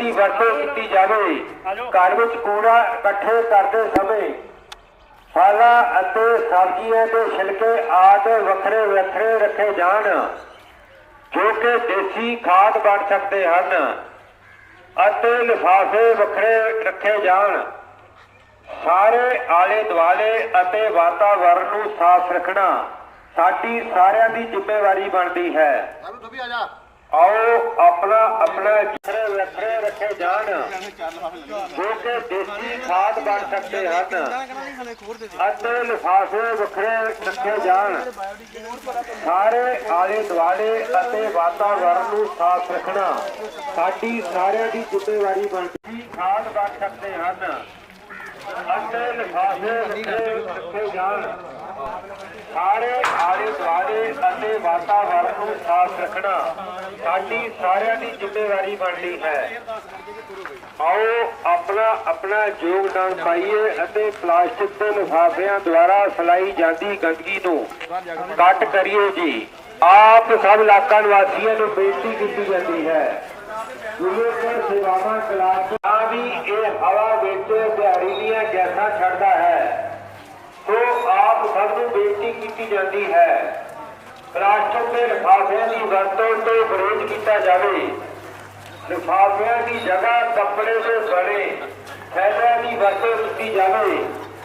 ਦੀ ਵਰਤੋਂ ਕੀਤੀ ਜਾਵੇ। ਘਰ ਵਿੱਚ ਕੂੜਾ ਇਕੱਠੇ ਕਰਦੇ ਸਮੇਂ ਫਲਾਂ ਅਤੇ ਸਬਜ਼ੀਆਂ ਦੇ ਛਿਲਕੇ ਆਦਿ ਵੱਖਰੇ ਵੱਖਰੇ ਰੱਖੇ ਜਾਣ, ਜੋ ਕਿ ਦੇਸੀ ਖਾਦ ਬਣ ਸਕਦੇ ਹਨ ਅਤੇ ਲਿਫਾਫੇ ਵੱਖਰੇ ਰੱਖੇ ਜਾਣ। ਸਾਰੇ ਆਲੇ ਦੁਆਲੇ ਅਤੇ ਵਾਤਾਵਰਣ ਨੂੰ ਸਾਫ਼ ਰੱਖਣਾ ਸਾਡੀ ਸਾਰਿਆਂ ਦੀ ਜ਼ਿੰਮੇਵਾਰੀ ਬਣਦੀ ਹੈ। ਆਲੂ ਤੂੰ ਆ ਜਾ। ਆਓ ਆਪਣਾ ਆਪਣਾ ਵੱਖਰੇ ਵੱਖਰੇ ਰੱਖੇ ਜਾਣ, ਜੋ ਕਿ ਦੇਸੀ ਖਾਦ ਬਣ ਸਕਦੇ ਹਨ। ਅਤੇ ਲਿਫਾਫੇ ਵੱਖਰੇ ਰੱਖੇ ਜਾਣ। ਸਾਰੇ ਆਲੇ ਦੁਆਲੇ ਅਤੇ ਵਾਤਾਵਰਣ ਨੂੰ ਸਾਫ਼ ਰੱਖਣਾ। ਸਾਡੀ ਸਾਰਿਆਂ ਦੀ ਜ਼ਿੰਮੇਵਾਰੀ ਬਣਦੀ ਖਾਦ ਬਣ ਸਕਦੇ ਹਨ। ਅਤੇ ਲਿਫਾਫੇ ਵੱਖਰੇ ਰੱਖੇ ਜਾਣ। ਸਾਰੇ ਆਲੇ ਦੁਆਲੇ ਅਤੇ ਵਾਤਾਵਰਣ ਨੂੰ ਸਾਫ਼ ਰੱਖਣਾ। ਸਾਡੀ ਸਾਰਿਆਂ ਦੀ ਜ਼ਿੰਮੇਵਾਰੀ ਬਣਦੀ ਹੈ। ਆਓ ਆਪਣਾ ਆਪਣਾ ਯੋਗਦਾਨ ਪਾਈਏ ਅਤੇ ਪਲਾਸਟਿਕ ਦੇ ਲਿਫਾਫਿਆਂ ਦੁਆਰਾ ਫੈਲਾਈ ਜਾਂਦੀ ਗੰਦਗੀ ਨੂੰ ਘੱਟ ਕਰੀਏ ਜੀ। ਆਪ ਸਭ ਇਲਾਕਾ ਨਿਵਾਸੀਆਂ ਨੂੰ ਬੇਨਤੀ ਕੀਤੀ ਜਾਂਦੀ ਹੈ। ਜਿਵੇਂ ਸੇਵਾਵਾਂ, ਕਲਾਸ ਆ ਵੀ ਇਹ ਹਵਾ ਵਿੱਚ ਦਿਹਾੜੀ ਗੈਸਾਂ ਛੱਡਦਾ ਹੈ। ਸੋ ਆਪ ਸਭ ਨੂੰ ਬੇਨਤੀ ਕੀਤੀ ਜਾਂਦੀ ਹੈ ਪਲਾਸਟਿਕ ਦੇ ਲਿਫਾਫਿਆਂ ਦੀ ਵਰਤੋਂ ਤੋਂ ਵਿਰੋਧ ਕੀਤਾ ਜਾਵੇ। ਲਿਫਾਫਿਆਂ ਦੀ ਜਗ੍ਹਾ ਕੱਪੜੇ ਦੇ ਬਣੇ ਥੈਲਿਆਂ ਦੀ ਵਰਤੋਂ ਕੀਤੀ ਜਾਵੇ,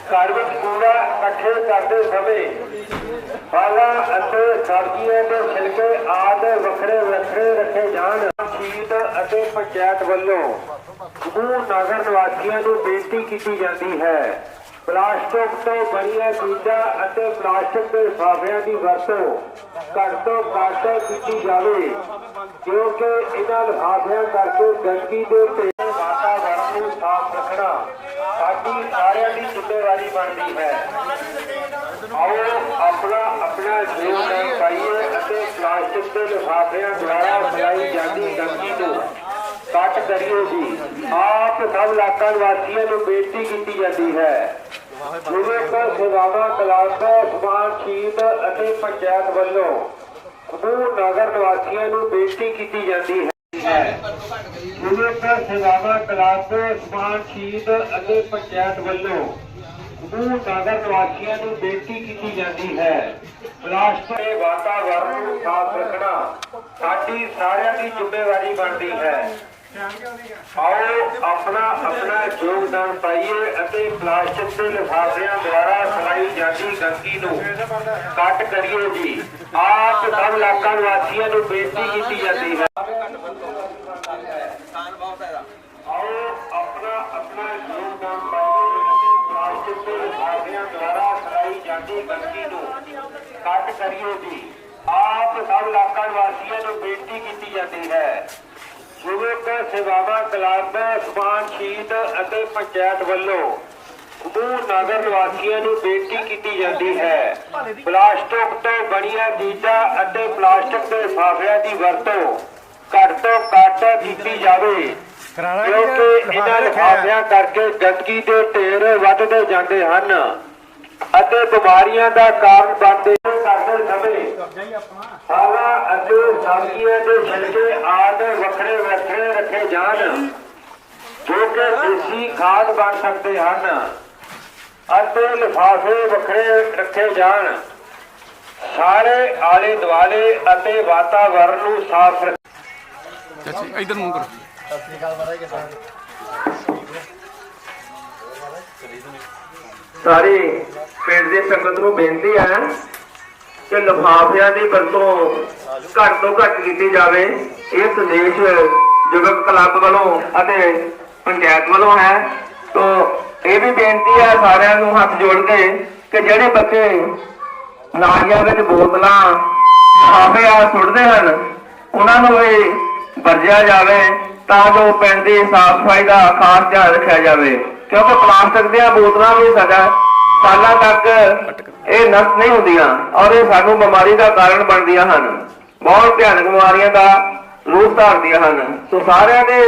ਘਰ ਵਿੱਚ ਕੂੜਾ ਇਕੱਠੇ ਕਰਦੇ ਸਮੇਂ, ਫਲਾਂ ਅਤੇ ਸਬਜ਼ੀਆਂ ਦੇ ਛਿਲਕੇ ਆਦਿ ਵੱਖਰੇ ਵੱਖਰੇ ਰੱਖੇ ਜਾਣ। ਸ਼ਹੀਦ ਅਤੇ ਪੰਚਾਇਤ ਵੱਲੋਂ ਸਮੂਹ ਨਗਰ ਨਿਵਾਸੀਆਂ ਨੂੰ ਬੇਨਤੀ ਕੀਤੀ ਜਾਂਦੀ ਹੈ। ਪਲਾਸਟਿਕ ਤੋਂ ਬਣੀਆਂ ਚੀਜ਼ਾਂ ਅਤੇ ਪਲਾਸਟਿਕ ਦੇ ਲਿਫਾਫਿਆਂ ਦੀ ਵਰਤੋਂ ਘੱਟ ਤੋਂ ਘੱਟ ਕੀਤੀ ਜਾਵੇ, ਕਿਉਂਕਿ ਇਹਨਾਂ ਲਿਫਾਫਿਆਂ ਕਰਕੇ ਗੰਦਗੀ ਦੇ ਤੇ ਵਾਤਾਵਰਣ ਨੂੰ ਸਾਫ਼ ਰੱਖਣਾ ਸਾਡੀ ਸਾਰਿਆਂ ਦੀ ਜ਼ਿੰਮੇਵਾਰੀ ਬਣਦੀ ਹੈ। ਆਓ ਆਪਣਾ ਆਪਣਾ ਜੀਵਨ ਪਾਈਏ ਅਤੇ ਪਲਾਸਟਿਕ ਦੇ ਲਿਫਾਫਿਆਂ ਦੁਆਰਾ ਫੈਲਾਈ ਜਾਂਦੀ ਗੰਦਗੀ ਨੂੰ ਘੱਟ ਕਰੀਏ ਜੀ। ਆਪ ਸਭ ਇਲਾਕਾ ਨਿਵਾਸੀਆਂ ਨੂੰ ਬੇਨਤੀ ਕੀਤੀ ਜਾਂਦੀ ਹੈ। ਜਿਵੇਂ ਕਿ ਸੇਵਾਵਾਂ, ਕਲਾਸ ਸਮਾਨ ਸ਼ਹੀਦ ਅਤੇ ਪੰਚਾਇਤ ਵੱਲੋਂ ਸਮੂਹ ਨਗਰ ਨਿਵਾਸੀਆਂ ਨੂੰ ਬੇਨਤੀ ਕੀਤੀ ਜਾਂਦੀ ਹੈ। ਜਿਵੇਂ ਕਿ ਸੇਵਾਵਾਂ, ਕਲਾਸ ਸਮਾਨ ਸ਼ਹੀਦ ਅਤੇ ਪੰਚਾਇਤ ਵੱਲੋਂ ਸਮੂਹ ਨਗਰ ਨਿਵਾਸੀਆਂ ਨੂੰ ਬੇਨਤੀ ਕੀਤੀ ਜਾਂਦੀ ਹੈ। ਪਲਾਸਟਿਕ ਦੇ ਵਾਤਾਵਰਣ ਨੂੰ ਸਾਫ਼ ਰੱਖਣਾ ਸਾਡੀ ਸਾਰਿਆਂ ਦੀ ਜ਼ਿੰਮੇਵਾਰੀ ਬਣਦੀ ਹੈ। ਆਓ ਆਪਣਾ ਆਪਣਾ ਯੋਗਦਾਨ ਪਾਈਏ ਅਤੇ ਪਲਾਸਟਿਕ ਦੇ ਲਿਫਾਫਿਆਂ ਦੁਆਰਾ ਫੈਲਾਈ ਜਾਂਦੀ ਗੰਦਗੀ ਨੂੰ ਘੱਟ ਕਰੀਏ ਜੀ। ਆਪ ਸਭ ਇਲਾਕਾ ਨਿਵਾਸੀਆਂ ਨੂੰ ਬੇਨਤੀ ਕੀਤੀ ਜਾਂਦੀ ਹੈ। ਆਓ ਆਪਣਾ ਆਪਣਾ ਯੋਗਦਾਨ ਪਾਈਏ ਅਤੇ ਪਲਾਸਟਿਕ ਦੇ ਲਿਫਾਫਿਆਂ ਦੁਆਰਾ ਫੈਲਾਈ ਜਾਂਦੀ ਗੰਦਗੀ ਨੂੰ ਘੱਟ ਕਰੀਏ ਜੀ। ਆਪ ਸਭ ਇਲਾਕਾ ਨਿਵਾਸੀਆਂ ਨੂੰ ਬੇਨਤੀ ਕੀਤੀ ਜਾਂਦੀ ਹੈ। ਜਿਵੇਂ ਕਿ ਸੇਵਾਵਾਂ ਕਲੱਬ ਸਮਾਨ ਸ਼ਹੀਦ ਅਤੇ ਪੰਚਾਇਤ ਵੱਲੋਂ ਸਮੂਹ ਨਗਰ ਨਿਵਾਸੀਆਂ ਨੂੰ ਬੇਨਤੀ ਕੀਤੀ ਜਾਂਦੀ ਹੈ। ਪਲਾਸਟਿਕ ਤੋਂ ਬਣੀਆਂ ਚੀਜ਼ਾਂ ਅਤੇ ਪਲਾਸਟਿਕ ਦੇ ਲਿਫਾਫਿਆਂ ਦੀ ਵਰਤੋਂ ਘੱਟ ਤੋਂ ਘੱਟ ਕੀਤੀ ਜਾਵੇ ਕਿਉਂਕਿ ਇਹਨਾਂ ਲਿਫਾਫਿਆਂ ਕਰਕੇ ਗੰਦਗੀ ਦੇ ਢੇਰ ਵੱਧਦੇ ਜਾਂਦੇ ਹਨ। ਅਤੇ ਬਿਮਾਰੀਆਂ ਦਾ ਕਾਰਨ ਬਣਦੇ ਕਰਦੇ ਸਮੇਂ। ਫਲਾਂ ਅਤੇ ਸਬਜ਼ੀਆਂ ਦੇ ਛਿਲਕੇ ਆਦਿ ਵੱਖਰੇ ਵੱਖਰੇ ਰੱਖੇ ਜਾਣ ਜੋ ਕਿ ਦੇਸੀ ਖਾਦ ਬਣ ਸਕਦੇ ਹਨ ਅਤੇ ਲਿਫਾਫੇ ਵੱਖਰੇ ਰੱਖੇ ਜਾਣ। ਸਾਰੇ ਆਲੇ ਦੁਆਲੇ ਅਤੇ ਵਾਤਾਵਰਣ ਨੂੰ ਸਾਫ਼ ਰੱਖ ਚਾਚੀ ਇਧਰ ਮੂੰਹ ਕਰੋ। ਸਤਿ ਸ੍ਰੀ ਅਕਾਲ ਮਹਾਰਾਜ ਕਿਦਾਂ? ਸਾਰੇ ਪਿੰਡ ਦੇ ਸੰਗਤ ਨੂੰ ਬੇਨਤੀ ਹੈ ਕਿ ਲਿਫਾਫਿਆਂ ਦੀ ਵਰਤੋਂ ਘੱਟ ਤੋਂ ਘੱਟ ਕੀਤੀ ਜਾਵੇ। ਇਹ ਸੰਦੇਸ਼ ਜੁਗਕ ਕਲੱਬ ਵੱਲੋਂ ਅਤੇ ਪੰਚਾਇਤ ਵੱਲੋਂ ਹੈ। ਤੋਂ ਇਹ ਵੀ ਬੇਨਤੀ ਹੈ ਸਾਰਿਆਂ ਨੂੰ ਹੱਥ ਜੋੜ ਕੇ ਕਿ ਜਿਹੜੇ ਬੱਚੇ ਨਾਲੀਆਂ ਵਿੱਚ ਬੋਤਲਾਂ ਆਫੇ ਆ ਸੁੱਟਦੇ ਹਨ, ਉਹਨਾਂ ਨੂੰ ਵੀ ਵਰਜਿਆ ਜਾਵੇ ਤਾਂ ਜੋ ਪਿੰਡ ਦੀ ਸਾਫ਼ ਸਫ਼ਾਈ ਦਾ ਖਾਸ ਧਿਆਨ ਰੱਖਿਆ ਜਾਵੇ। ਕਿਉਂਕਿ ਪਲਾਸਟਿਕ ਦੀਆਂ ਬੋਤਲਾਂ ਵੀ ਸਾਡਾ ਸਾਲਾਂ ਤੱਕ ਇਹ ਨਸ਼ਟ ਨਹੀਂ ਹੁੰਦੀਆਂ ਔਰ ਇਹ ਸਾਨੂੰ ਬਿਮਾਰੀ ਦਾ ਕਾਰਨ ਬਣਦੀਆਂ ਹਨ। ਬਹੁਤ ਭਿਆਨਕ ਬਿਮਾਰੀਆਂ ਦਾ ਰੂਪ ਧਾਰਦੀਆਂ ਹਨ। ਸੋ ਸਾਰਿਆਂ ਦੇ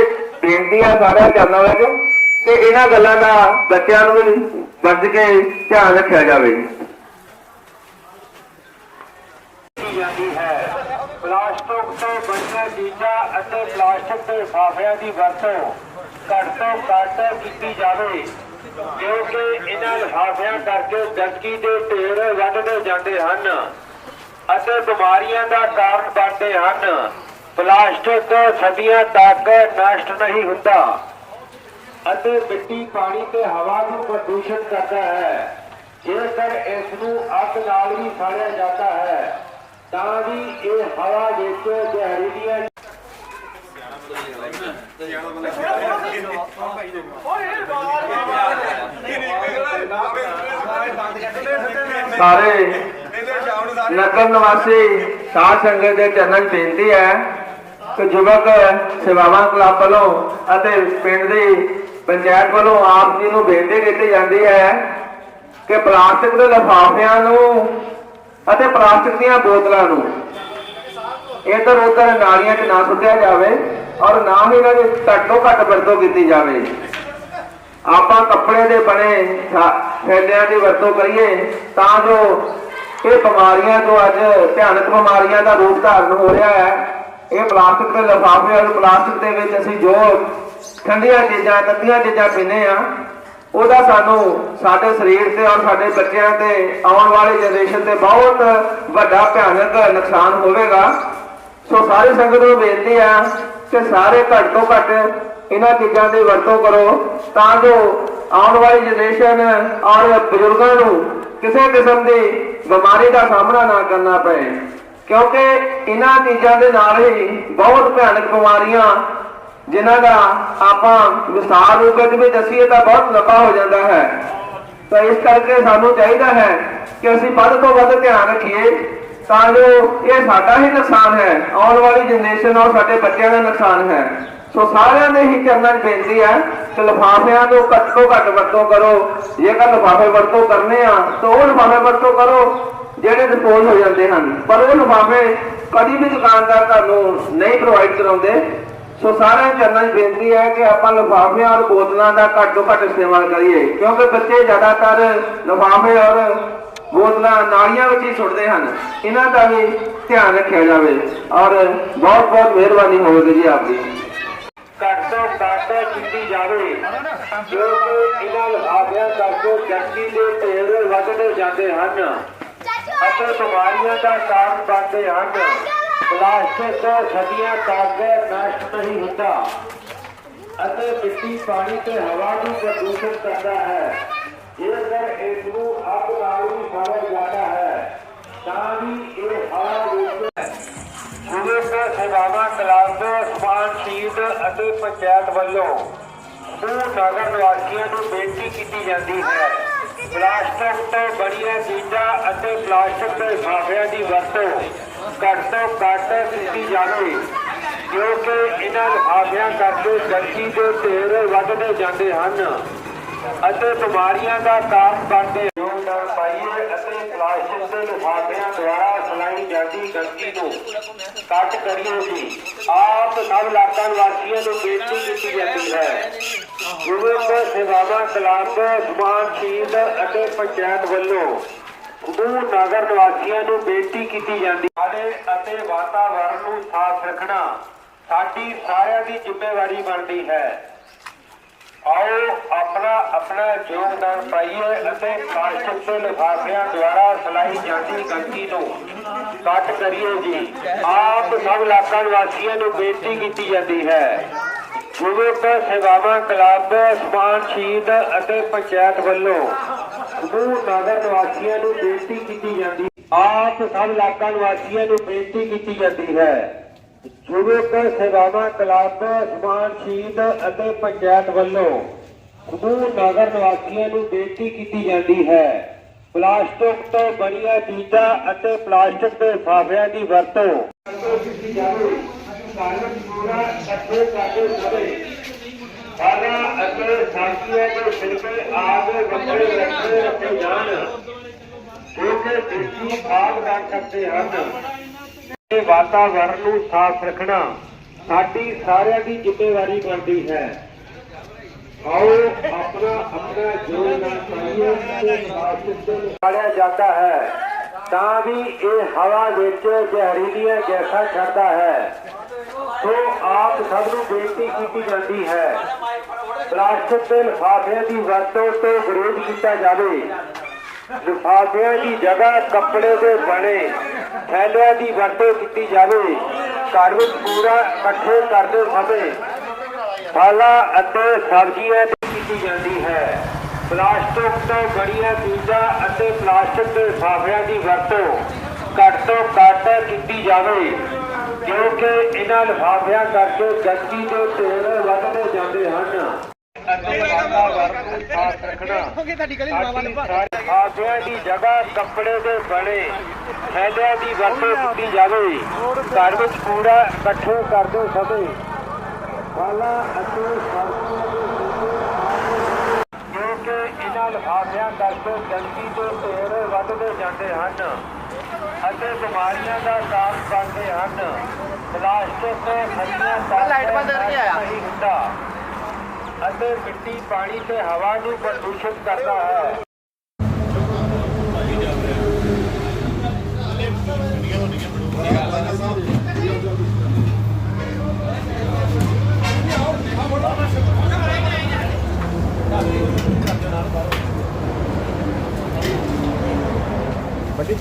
ਬੇਨਤੀ ਆ ਸਾਰਿਆਂ ਚਰਨਾਂ ਵਿੱਚ ਤੇ ਇਹਨਾਂ ਗੱਲਾਂ ਦਾ ਬੱਚਿਆਂ ਨੂੰ ਵੀ ਵੱਜ ਕੇ ਧਿਆਨ ਰੱਖਿਆ ਜਾਵੇ। ਕੀਤੀ ਜਾਂਦੀ ਹੈ ਪਲਾਸਟਿਕ ਤੋਂ ਬਣੀਆਂ ਚੀਜ਼ਾਂ ਅਤੇ ਪਲਾਸਟਿਕ ਦੇ ਲਿਫਾਫਿਆਂ ਦੀ ਵਰਤੋਂ। ਘੱਟ ਤੋਂ ਘੱਟ ਕੀਤੀ ਜਾਵੇ, ਕਿਉਂਕਿ ਇਹਨਾਂ ਲਿਫਾਫਿਆਂ ਕਰਕੇ ਗੰਦਗੀ ਦੇ ਢੇਰ ਵੱਧਦੇ ਜਾਂਦੇ ਹਨ ਅਤੇ ਬਿਮਾਰੀਆਂ ਦਾ ਕਾਰਨ ਬਣਦੇ ਹਨ, ਪਲਾਸਟਿਕ ਸਦੀਆਂ ਤੱਕ ਨਸ਼ਟ ਨਹੀਂ ਹੁੰਦਾ। ਅਤੇ ਮਿੱਟੀ, ਪਾਣੀ ਤੇ ਹਵਾ ਨੂੰ ਪ੍ਰਦੂਸ਼ਿਤ ਕਰਦਾ ਹੈ। ਜੇਕਰ ਇਸ ਨੂੰ ਅੱਗ ਨਾਲ ਵੀ ਸਾੜਿਆ ਜਾਂਦਾ ਹੈ, ਤਾਂ ਵੀ ਇਹ ਹਵਾ ਵਿੱਚ ਜ਼ਹਿਰੀਲੀਆਂ ਸਾਰੇ ਨਗਰ ਨਿਵਾਸੀ ਸਾਧ ਸੰਗਤ ਦੇ ਚਰਨਾਂ 'ਚ ਬੇਨਤੀ ਹੈ ਕਿ ਯੁਵਕ ਸੇਵਾਵਾਂ ਕਲੱਬ ਵੱਲੋਂ ਅਤੇ ਪਿੰਡ ਦੀ ਪੰਚਾਇਤ ਵੱਲੋਂ ਆਪ ਜੀ ਨੂੰ ਬੇਨਤੀ ਕੀਤੀ ਜਾਂਦੀ ਹੈ ਕਿ ਪਲਾਸਟਿਕ ਦੇ ਲਿਫਾਫਿਆਂ ਨੂੰ ਅਤੇ ਪਲਾਸਟਿਕ ਦੀਆਂ ਬੋਤਲਾਂ ਨੂੰ ਇੱਧਰ ਉੱਧਰ ਨਾਲੀਆਂ 'ਚ ਨਾ ਸੁੱਟਿਆ ਜਾਵੇ। ਔਰ ਨਾ ਹੀ ਇਹਨਾਂ ਦੀ ਘੱਟੋ ਘੱਟ ਵਰਤੋਂ ਕੀਤੀ ਜਾਵੇ। ਆਪਾਂ ਕੱਪੜੇ ਦੇ ਬਣੇ ਥਾ- ਥੈਲਿਆਂ ਦੀ ਵਰਤੋਂ ਕਰੀਏ, ਤਾਂ ਜੋ ਇਹ ਬਿਮਾਰੀਆਂ ਤੋਂ ਅੱਜ ਭਿਆਨਕ ਬਿਮਾਰੀਆਂ ਦਾ ਰੂਪ ਧਾਰਨ ਹੋ ਰਿਹਾ ਹੈ। ਇਹ ਪਲਾਸਟਿਕ ਦੇ ਲਿਫਾਫੇ ਔਰ ਪਲਾਸਟਿਕ ਦੇ ਵਿੱਚ ਅਸੀਂ ਜੋ ਠੰਡੀਆਂ ਚੀਜ਼ਾਂ ਤੱਤੀਆਂ ਚੀਜ਼ਾਂ ਪੀਂਦੇ ਆ ਉਹਦਾ ਸਾਨੂੰ ਸਾਡੇ ਸਰੀਰ ਤੇ ਔਰ ਸਾਡੇ ਬੱਚਿਆਂ ਤੇ ਆਉਣ ਵਾਲੀ ਜਨਰੇਸ਼ਨ ਤੇ ਬਹੁਤ ਵੱਡਾ ਭਿਆਨਕ ਨੁਕਸਾਨ ਹੋਵੇਗਾ। ਸੋ ਸਾਰੀ ਸੰਗਤ ਨੂੰ ਬੇਨਤੀ ਆ ਕਿ ਸਾਰੇ ਘੱਟ ਤੋਂ ਘੱਟ ਇਹਨਾਂ ਚੀਜ਼ਾਂ ਦੀ ਵਰਤੋਂ ਕਰੋ ਤਾਂ ਜੋ ਆਉਣ ਵਾਲੀ ਜਨਰੇਸ਼ਨ ਔਰ ਬਜ਼ੁਰਗਾਂ ਨੂੰ ਕਿਸੇ ਕਿਸਮ ਦੀ ਬਿਮਾਰੀ ਦਾ ਸਾਹਮਣਾ ਨਾ ਕਰਨਾ ਪਏ। ਕਿਉਂਕਿ ਇਹਨਾਂ ਚੀਜ਼ਾਂ ਦੇ ਨਾਲ ਹੀ ਬਹੁਤ ਭਿਆਨਕ ਬਿਮਾਰੀਆਂ, ਜਿਨ੍ਹਾਂ ਦਾ ਆਪਾਂ ਵਿਸਥਾਰ ਰੂਪ ਵਿੱਚ ਵੀ ਦੱਸੀਏ ਤਾਂ ਬਹੁਤ ਲੰਬਾ ਹੋ ਜਾਂਦਾ ਹੈ। ਤਾਂ ਇਸ ਕਰਕੇ ਸਾਨੂੰ ਚਾਹੀਦਾ ਹੈ ਕਿ ਅਸੀਂ ਵੱਧ ਤੋਂ ਵੱਧ ਧਿਆਨ ਰੱਖੀਏ। ਤਾਂ ਜੋ ਇਹ ਸਾਡਾ ਹੀ ਨੁਕਸਾਨ ਹੈ, ਆਉਣ ਵਾਲੀ ਜਨਰੇਸ਼ਨ ਔਰ ਸਾਡੇ ਬੱਚਿਆਂ ਦਾ ਨੁਕਸਾਨ ਹੈ। ਸੋ ਸਾਰਿਆਂ ਦੇ ਹੀ ਚਰਨਾਂ ਬੇਨਤੀ ਹੈ ਕਿ ਲਿਫਾਫਿਆਂ ਨੂੰ ਘੱਟ ਤੋਂ ਘੱਟ ਵਰਤੋਂ ਕਰੋ। ਜੇਕਰ ਲਿਫਾਫੇ ਵਰਤੋਂ ਕਰਨੇ ਆ, ਤਾਂ ਉਹ ਲਿਫਾਫੇ ਵਰਤੋਂ ਕਰੋ ਜਿਹੜੇ ਡਿਸਪੋਜ਼ ਹੋ ਜਾਂਦੇ ਹਨ। ਪਰ ਉਹ ਲਿਫਾਫੇ ਕਦੀ ਵੀ ਦੁਕਾਨਦਾਰ ਤੁਹਾਨੂੰ ਨਹੀਂ ਪ੍ਰੋਵਾਈਡ ਕਰਾਉਂਦੇ। ਸੋ ਸਾਰਿਆਂ ਚਰਨਾਂ 'ਚ ਬੇਨਤੀ ਹੈ ਕਿ ਆਪਾਂ ਲਿਫਾਫਿਆਂ ਔਰ ਬੋਤਲਾਂ ਦਾ ਘੱਟ ਤੋਂ ਘੱਟ ਇਸਤੇਮਾਲ ਕਰੀਏ। ਕਿਉਂਕਿ ਬੱਚੇ ਜ਼ਿਆਦਾਤਰ ਲਿਫਾਫੇ ਔਰ ਬੋਤਲਾਂ ਨਾਲੀਆਂ ਵਿੱਚ ਹੀ ਸੁੱਟਦੇ ਹਨ। ਇਹਨਾਂ ਦਾ ਵੀ ਧਿਆਨ ਰੱਖਿਆ ਜਾਵੇ ਔਰ ਬਹੁਤ ਬਹੁਤ ਮਿਹਰਬਾਨੀ ਹੋਵੇਗੀ ਜੀ ਆਪ ਘੱਟ ਤੋਂ ਘੱਟ ਕੀਤੀ ਜਾਵੇ। ਕਿਉਂਕਿ ਇਹਨਾਂ ਲਿਫਾਫਿਆਂ ਕਰਕੇ ਗੰਦਗੀ ਦੇ ਢੇਰ ਵੱਧਦੇ ਜਾਂਦੇ ਹਨ। ਅਤੇ ਬਿਮਾਰੀਆਂ ਦਾ ਕਾਰਨ ਬਣਦੇ ਹਨ। ਪਲਾਸਟਿਕ ਸਦੀਆਂ ਤੱਕ ਨਸ਼ਟ ਨਹੀਂ ਹੁੰਦਾ। ਅਤੇ ਮਿੱਟੀ ਪਾਣੀ ਤੇ ਹਵਾ ਨੂੰ ਪ੍ਰਦੂਸ਼ਿਤ ਕਰਦਾ ਹੈ। ਜੇਕਰ ਇਸ ਨੂੰ ਅੱਗ ਨਾਲ ਵੀ ਸਾੜਿਆ ਜਾਂਦਾ ਹੈ, ਤਾਂ ਵੀ ਇਹ ਹਵਾ ਵਿੱਚ ਯੂਨਿਟ ਸੇਵਾਵਾਂ ਕਲੱਬ ਸਮਾਨ ਸ਼ੀਟ ਅਤੇ ਪੰਚਾਇਤ ਵੱਲੋਂ ਉਹ ਨਗਰ ਨਿਵਾਸੀਆਂ ਨੂੰ ਬੇਨਤੀ ਕੀਤੀ ਜਾਂਦੀ ਹੈ। ਪਲਾਸਟਿਕ ਤੋਂ ਬਣੀਆਂ ਚੀਜ਼ਾਂ ਅਤੇ ਪਲਾਸਟਿਕ ਦੇ ਲਿਫਾਫਿਆਂ ਦੀ ਵਰਤੋਂ ਘੱਟ ਤੋਂ ਘੱਟ ਕੀਤੀ ਜਾਵੇ ਕਿਉਂਕਿ ਇਹਨਾਂ ਲਿਫਾਫਿਆਂ ਕਰਕੇ ਗੰਦਗੀ ਦੇ ਢੇਰ ਵੱਧਦੇ ਜਾਂਦੇ ਹਨ। ਅਤੇ ਬਿਮਾਰੀਆਂ ਦਾ ਕਾਰਨ ਬਣਦੇ ਯੋਗਦਾਨ ਪਾਈਏ ਅਤੇ ਪਲਾਸਟਿਕ ਦੇ ਲਿਫਾਫਿਆਂ ਦੁਆਰਾ ਫੈਲਾਈ ਜਾਂਦੀ ਗੰਦਗੀ ਨੂੰ ਘੱਟ ਕਰੀਏ ਜੀ ਆਪ ਸਭ ਇਲਾਕਾ ਨਿਵਾਸੀਆਂ ਨੂੰ ਬੇਨਤੀ ਕੀਤੀ ਜਾਂਦੀ ਹੈ। ਯੁਵਕ ਸੇਵਾਵਾਂ, ਕਲੱਬ ਸਮਾਨ ਸ਼ੀਲ ਅਤੇ ਪੰਚਾਇਤ ਵੱਲੋਂ ਸਮੂਹ ਨਗਰ ਨਿਵਾਸੀਆਂ ਨੂੰ ਬੇਨਤੀ ਕੀਤੀ ਜਾਂਦੀ ਹੈ। ਅਤੇ ਵਾਤਾਵਰਣ ਨੂੰ ਸਾਫ਼ ਰੱਖਣਾ ਸਾਡੀ ਸਾਰਿਆਂ ਦੀ ਜ਼ਿੰਮੇਵਾਰੀ ਬਣਦੀ ਹੈ। ਆਓ ਆਪਣਾ ਆਪਣਾ ਯੋਗਦਾਨ ਪਾਈਏ ਅਤੇ ਪਲਾਸਟਿਕ ਦੇ ਲਿਫਾਫਿਆਂ ਦੁਆਰਾ ਫੈਲਾਈ ਜਾਂਦੀ ਗੰਦਗੀ ਨੂੰ ਘੱਟ ਕਰੀਏ ਜੀ। ਆਪ ਸਭ ਇਲਾਕਾ ਨਿਵਾਸੀਆਂ ਨੂੰ ਬੇਨਤੀ ਕੀਤੀ ਜਾਂਦੀ ਹੈ। ਯੁਵਕ ਸੇਵਾਵਾਂ, ਕਲੱਬ, ਸਮਾਨ ਸ਼ੀਟ ਅਤੇ ਪੰਚਾਇਤ ਵੱਲੋਂ ਸਮੂਹ ਨਗਰ ਨਿਵਾਸੀਆਂ ਨੂੰ ਬੇਨਤੀ ਕੀਤੀ ਜਾਂਦੀ। ਆਪ ਸਭ ਇਲਾਕਾ ਨਿਵਾਸੀਆਂ ਨੂੰ ਬੇਨਤੀ ਕੀਤੀ ਜਾਂਦੀ ਹੈ। ਯੁਵਕ ਸੇਵਾਵਾਂ ਕਲੱਬ ਸਮਾਨ ਸ਼ੀਟ ਅਤੇ ਪੰਚਾਇਤ ਵੱਲੋਂ ਸਮੂਹ ਨਗਰ ਨਿਵਾਸੀਆਂ ਨੂੰ ਬੇਨਤੀ ਕੀਤੀ ਜਾਂਦੀ ਹੈ। ਪਲਾਸਟਿਕ ਤੋਂ ਬਣੀਆਂ ਚੀਜ਼ਾਂ ਅਤੇ ਪਲਾਸਟਿਕ ਦੇ ਲਿਫਾਫਿਆਂ ਦੀ ਵਰਤੋਂ ਕੀਤੀ ਜਾਵੇ। ਕਾਗਜ਼ ਪੂਰਾ ਇਕੱਠੇ ਕਰਦੇ ਸਮੇਂ ਫਲਾਂ ਅਤੇ ਸਬਜ਼ੀਆਂ ਦੇ ਛਿਲਕੇ ਆਦਿ ਵੱਖਰੇ ਵੱਖਰੇ ਰੱਖੇ ਜਾਣ। ਜੋ ਕਿ ਦੇਸੀ ਖਾਦ ਸਕਦੇ ਹਨ। ਇਹ ਵਾਤਾਵਰਣ ਨੂੰ ਸਾਫ਼ ਰੱਖਣਾ ਸਾਡੀ ਸਾਰਿਆਂ ਦੀ ਜ਼ਿੰਮੇਵਾਰੀ ਬਣਦੀ ਹੈ। ਆਓ ਆਪਣਾ ਆਪਣਾ ਯੋਗਦਾਨ ਪਾਈਏ ਤੇ ਪਲਾਸਟਿਕ ਨੂੰ ਜਾਂਦਾ ਹੈ। ਤਾਂ ਵੀ ਇਹ ਹਵਾ ਵਿੱਚ ਜ਼ਹਿਰੀਲੀਆਂ ਗੈਸਾਂ ਛੱਡਦਾ ਹੈ। ਸੋ ਆਪ ਸਭ ਨੂੰ ਬੇਨਤੀ ਕੀਤੀ ਜਾਂਦੀ ਹੈ, ਪਲਾਸਟਿਕ ਦੇ ਲਿਫਾਫਿਆਂ ਦੀ ਵਰਤੋਂ ਤੋਂ ਵਿਰੋਧ ਕੀਤਾ ਜਾਵੇ। ਲਿਫਾਫਿਆਂ ਦੀ ਜਗ੍ਹਾ ਕੱਪੜੇ ਦੇ ਬਣੇ, ਥੈਲਿਆਂ ਦੀ ਵਰਤੋਂ ਕੀਤੀ ਜਾਵੇ। ਘਰ ਵਿੱਚ ਕੂੜਾ ਇਕੱਠੇ ਕਰਦੇ ਸਮੇਂ ਫਲਾਂ ਅਤੇ ਸਬਜ਼ੀਆਂ ਦੀ ਕੀਤੀ ਜਾਂਦੀ ਹੈ। ਪਲਾਸਟਿਕ ਤੋਂ ਬਣੀਆਂ ਚੀਜ਼ਾਂ ਅਤੇ ਪਲਾਸਟਿਕ ਦੇ ਲਿਫਾਫਿਆਂ ਦੀ ਵਰਤੋਂ ਘੱਟ ਤੋਂ ਘੱਟ ਕੀਤੀ ਜਾਵੇ ਕਿਉਂਕਿ ਇਹਨਾਂ ਲਿਫਾਫਿਆਂ ਕਰਕੇ ਗੰਦਗੀ ਦੇ ਢੇਰ ਵੱਧਦੇ ਜਾਂਦੇ ਹਨ। ਰੱਖਣਾ ਲਿਫਾਫਿਆਂ ਦੀ ਜਗ੍ਹਾ ਕੱਪੜੇ ਦੇ ਬਣੇ ਥੈਲਿਆਂ ਦੀ ਵਰਤੋਂ ਕੀਤੀ ਜਾਵੇ। ਘਰ ਵਿੱਚ ਕੂੜਾ ਇਕੱਠੇ ਕਰਦੇ ਸਮੇਂ ਫਲਾਂ ਅਤੇ ਸਬਜ਼ੀਆਂ ਦੇ ਕਿਉਂਕਿ ਇਹਨਾਂ ਲਿਫਾਫਿਆਂ ਕਰਕੇ ਗੰਦਗੀ ਦੇ ਢੇਰ ਵੱਧਦੇ ਜਾਂਦੇ ਹਨ ਅਤੇ ਬਿਮਾਰੀਆਂ ਦਾ ਕਾਰਨ ਬਣਦੇ ਹਨ। ਪਲਾਸਟਿਕ ਹਰੀਆਂ ਲਾਈਟ ਬੰਦ ਨਹੀਂ ਹੁੰਦਾ। अंदर मिट्टी पानी से हवा ਨੂੰ प्रदूषित करता है। बड़ी